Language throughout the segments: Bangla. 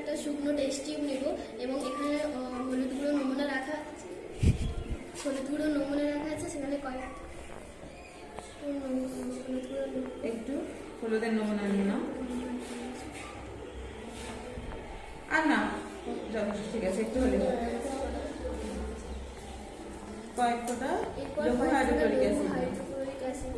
একটা শুকনো টেস্ট টিউব নেব এবং এখানে হলুদ গুঁড়ো নমুনা রাখা আছে। হলুদ গুঁড়ো নমুনা রাখা আছে সেখানে কয়েক হলুদ একটু হলুদের নমুনা নিয়ে নাও। আর না যথেষ্ট ঠিক আছে একটু হলে হবে। কয়েক ফোঁটা এরপর লঘু কয়েক ফোঁটা হাইড্রোক্লোরিক অ্যাসিড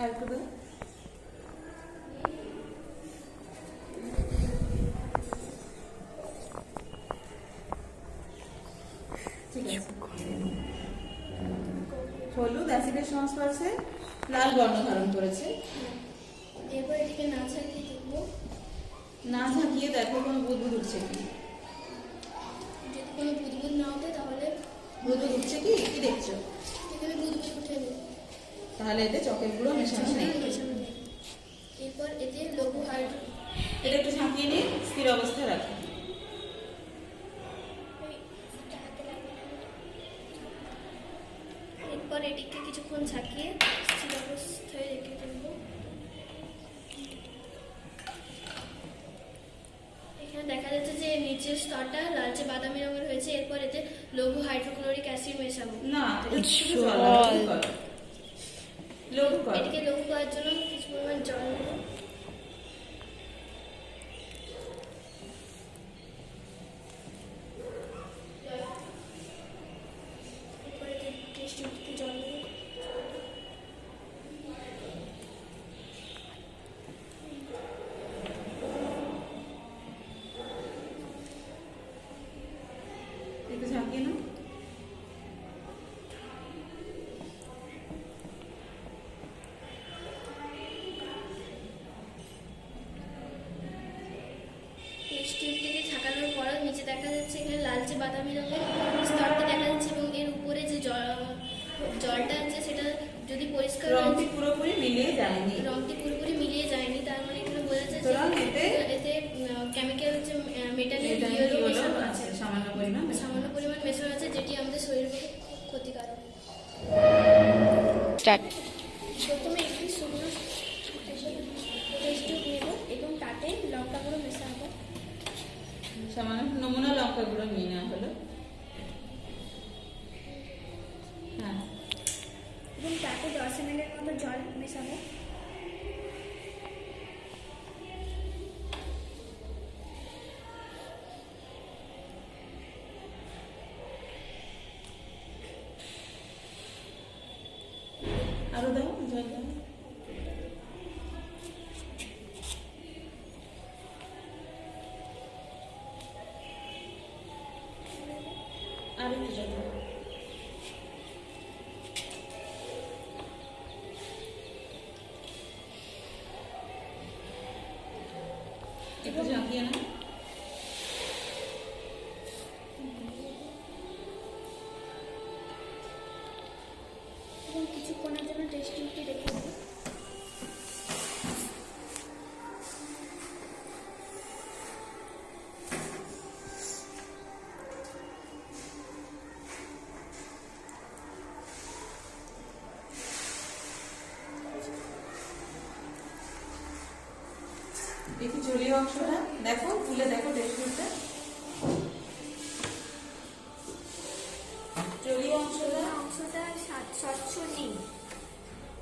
আর একটু হলুদ অ্যাসিডের সংস্পর্শে লাল বর্ণ ধারণ করেছে এরপর এটিকে না ছাড়িয়ে দেখব না ঝাঁকিয়ে দেখো কোনো বুদবুদ উঠছে কি যদি কোনো বুদবুদ না ওঠে তাহলে বুদবুদ উঠছে কি কি দেখছ এখানে বুদবুদ উঠে নেই তাহলে এতে চকের গুঁড়ো মেশানো নেই। এরপর এতে লঘু হাইড্রো এটা একটু ঝাঁকিয়ে নিয়ে স্থির অবস্থায় রাখো এরপর এটিকে কিছুক্ষণ ঝাঁকিয়ে স্থির অবস্থায় রেখে দেব। এখানে দেখা যাচ্ছে যে নিচের স্তরটা লালচে বাদামি রঙের হয়েছে। এরপর এতে লঘু হাইড্রোক্লোরিক অ্যাসিড মেশাবো। না এটা শুধু জল লঘু করো। লঘু করো এটিকে লঘু করার জন্য কিছু পরিমাণ জল নেব ক্ষতিকারক। স্টার্ট। প্রথমে একটি শুকনো টেস্ট নেব এবং তাতে লঙ্কা গুঁড়ো মেশাবো সামান্য নমুনা লঙ্কা গুঁড়ো নিয়ে নেওয়া হলো। হ্যাঁ। এবং তাতে দশ এমএলের মতো জল মেশাবো আর একটু জল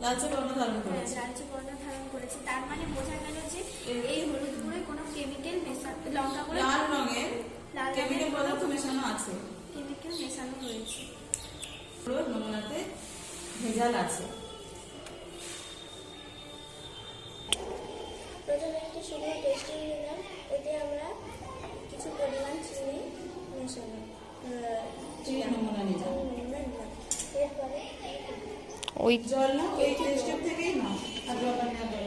লালচে বর্ণ ধারণ হ্যাঁ, করেছে লালচে বর্ণ ধারণ করেছে। তার মানে বোঝা গেল যে এই হলুদ গুঁড়োয় কোনো কেমিক্যাল মেশা লঙ্কা গুঁড়ো লাল রঙের কেমিক্যাল পদার্থ মেশানো আছে। কেমিক্যাল মেশানো হয়েছে। পুরো নমুনাতে ভেজাল আছে। প্রথমে একটি শুকনো টেস্টিং নিলাম। এতে আমরা কিছু পরিমাণ চিনি মেশালাম। চিনি নমুনা নিলাম। ওই জল না ওই টেস্ট থেকেই না আর জল আর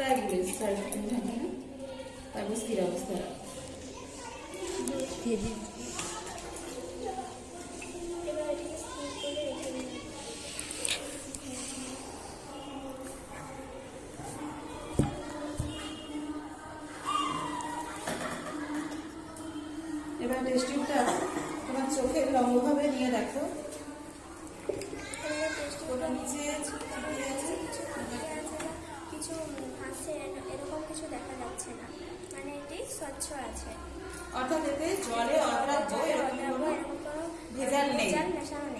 স্ট্রাইগুলো স্ট্রাইগুলো থাকে তারপর স্থির অবস্থা এবার টেস্টিংটা তোমার চোখে লম্বভাবে নিয়ে দেখো। স্বচ্ছ আছে। অর্থাৎ এতে জলে অদ্রাব্য এরকম কোনো ভেজাল নেই।